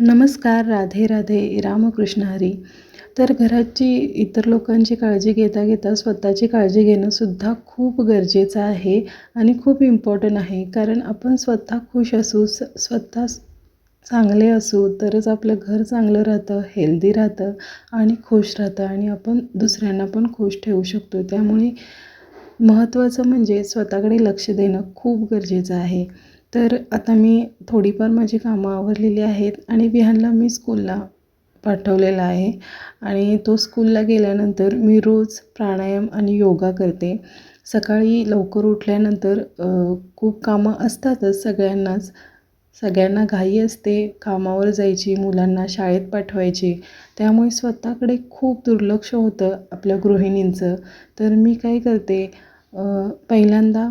नमस्कार राधे राधे रामकृष्ण हरी. तर घराची इतर लोकांची काळजी घेता घेता स्वतःची काळजी घेणंसुद्धा खूप गरजेचं आहे आणि खूप इम्पॉर्टंट आहे. कारण आपण स्वतः खुश असू स स्वतः चांगले असू तरच आपलं घर चांगलं राहतं हेल्दी राहतं आणि खुश राहतं आणि आपण दुसऱ्यांना पण खुश ठेवू शकतो. त्यामुळे महत्त्वाचं म्हणजे स्वतःकडे लक्ष देणं खूप गरजेचं आहे. तर आता मी थोडीफार माझी कामं आवरलेली आहेत आणि विहानला मी स्कूलला पाठवलेला आहे. आणि तो स्कूलला गेल्यानंतर मी रोज प्राणायाम आणि योगा करते. सकाळी लवकर उठल्यानंतर खूप कामं असतातच सगळ्यांनाच. सगळ्यांना घाई असते कामावर जायची मुलांना शाळेत पाठवायची. त्यामुळे स्वतःकडे खूप दुर्लक्ष होतं आपल्या गृहिणींचं. तर मी काय करते पहिल्यांदा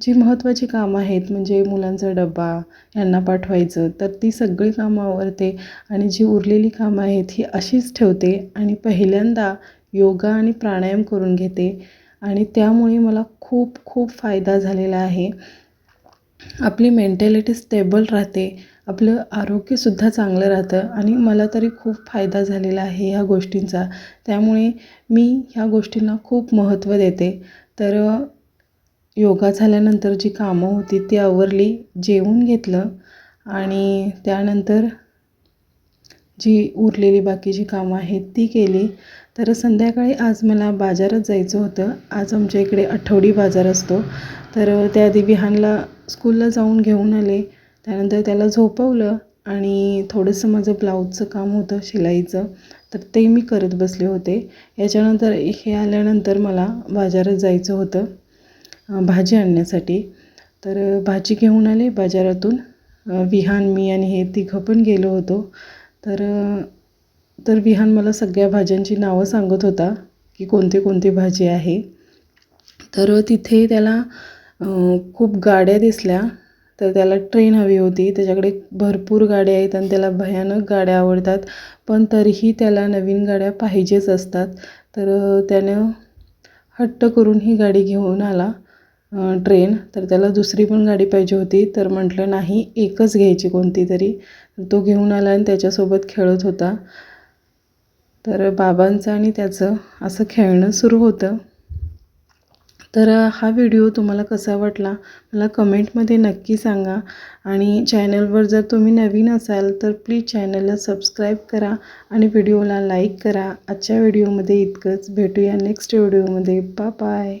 जी महत्त्वाची कामं आहेत म्हणजे मुलांचा डबा यांना पाठवायचं तर ती सगळी कामं आवरते आणि जी उरलेली कामं आहेत ही अशीच ठेवते आणि पहिल्यांदा योगा आणि प्राणायाम करून घेते. आणि त्यामुळे मला खूप खूप फायदा झालेला आहे. आपली मेंटॅलिटी स्टेबल राहते आपलं आरोग्यसुद्धा चांगलं राहतं आणि मला तरी खूप फायदा झालेला आहे ह्या गोष्टींचा. त्यामुळे मी ह्या गोष्टींना खूप महत्त्व देते. तर योगा झाल्यानंतर जी कामं होती ती आवरली जेवून घेतलं आणि त्यानंतर जी उरलेली बाकीची कामं आहेत ती केली. तर संध्याकाळी आज मला बाजारात जायचं होतं. आज आमच्या इकडे आठवडी बाजार असतो. तर त्याआधी विहानला स्कूलला जाऊन घेऊन आले. त्यानंतर त्याला झोपवलं आणि थोडंसं माझं ब्लाऊजचं काम होतं शिलाईचं. तर ते मी करत बसले होते. याच्यानंतर हे आल्यानंतर मला बाजारात जायचं होतं. भाजी आणण्यासाठी. तर भाजी घेऊन आले बाजारातून. विहान मी आणि हे तिघं पण गेलो होतो. तर तर विहान मला सगळ्या भाज्यांची नावं सांगत होता की कोणती कोणती भाजी आहे. तर तिथे त्याला खूप गाड्या दिसल्या. तर त्याला ट्रेन हवी होती. त्याच्याकडे भरपूर गाड्या आहेत आणि त्याला भयानक गाड्या आवडतात. पण तरीही त्याला नवीन गाड्या पाहिजेच असतात. तर त्यानं हट्ट करून ही गाडी घेऊन आला. ट्रेन तर त्याला दुसरी पण गाडी पाहिजे होती. तर म्हटलं नाही एकच घ्यायची कोणती तरी. तो घेऊन आला आणि त्याच्यासोबत खेळत होता. तर बाबांचं आणि त्याचं असं खेळणं सुरू होतं. तर हा व्हिडिओ तुम्हाला कसा वाटला? मला कमेंटमध्ये नक्की सांगा. आणि चॅनलवर जर तुम्ही नवीन असाल तर प्लीज चॅनलला सबस्क्राईब करा आणि व्हिडिओला लाईक करा. आजच्या व्हिडिओमध्ये इतकंच. भेटूया नेक्स्ट व्हिडिओमध्ये. बा बाय.